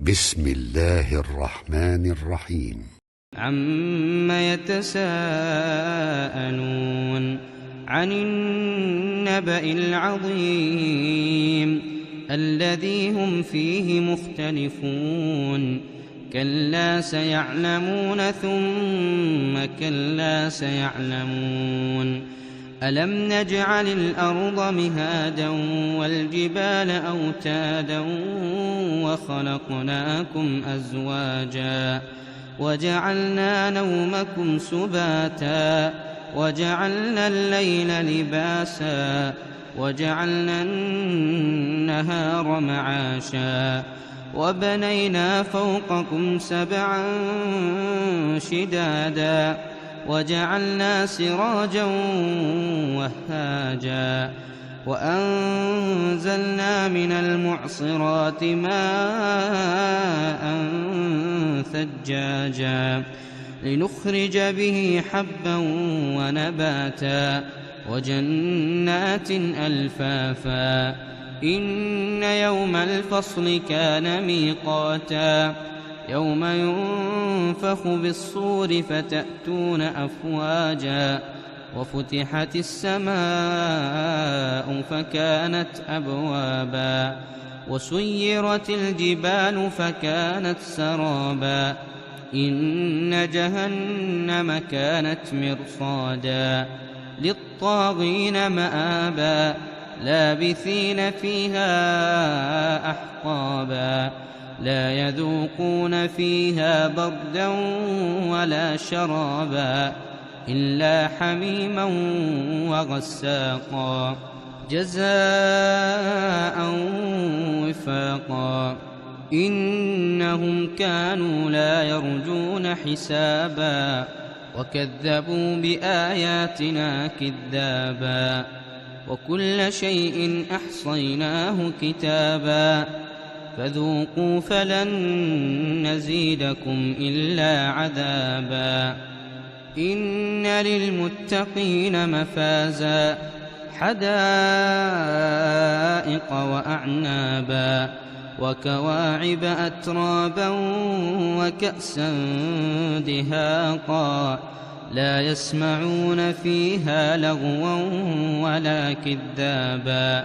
بسم الله الرحمن الرحيم. عم يتساءلون عن النبأ العظيم الذي هم فيه مختلفون كلا سيعلمون ثم كلا سيعلمون ألم نجعل الأرض مهادا والجبال أوتادا وخلقناكم أزواجا وجعلنا نومكم سباتا وجعلنا الليل لباسا وجعلنا النهار معاشا وبنينا فوقكم سبعا شدادا وجعلنا سراجا وهاجا وأنزلنا من المعصرات ماء ثجاجا لنخرج به حبا ونباتا وجنات ألفافا إن يوم الفصل كان ميقاتا يوم ينفخ بالصور فتأتون أفواجا وفتحت السماء فكانت أبوابا وسيرت الجبال فكانت سرابا إن جهنم كانت مرصادا للطاغين مآبا لابثين فيها أحقابا لا يذوقون فيها بردا ولا شرابا إلا حميما وغساقا جزاء وفاقا. إنهم كانوا لا يرجون حسابا وكذبوا بآياتنا كذابا. وكل شيء أحصيناه كتابا. فذوقوا فلن نزيدكم إلا عذابا. إن للمتقين مفازا حدائق وأعنابا وكواعب أترابا وكأسا دهاقا. لا يسمعون فيها لغوا ولا كذابا.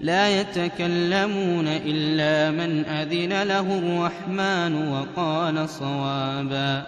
لا يتكلمون إلا من أذن له الرحمن وقال صوابا.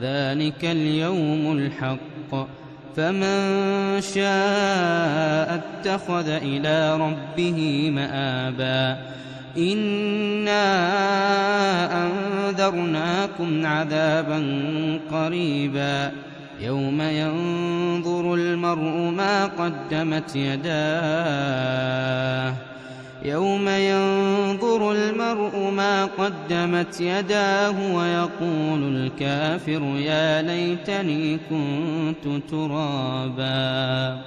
ذلك اليوم الحق. فمن شاء اتخذ إلى ربه مآبا. إنا أنذرناكم عذابا قريبا. يوم ينظر المرء ما قدمت يداه. يوم ينظر المرء ما قدمت يداه ويقول الكافر يا ليتني كنت ترابا.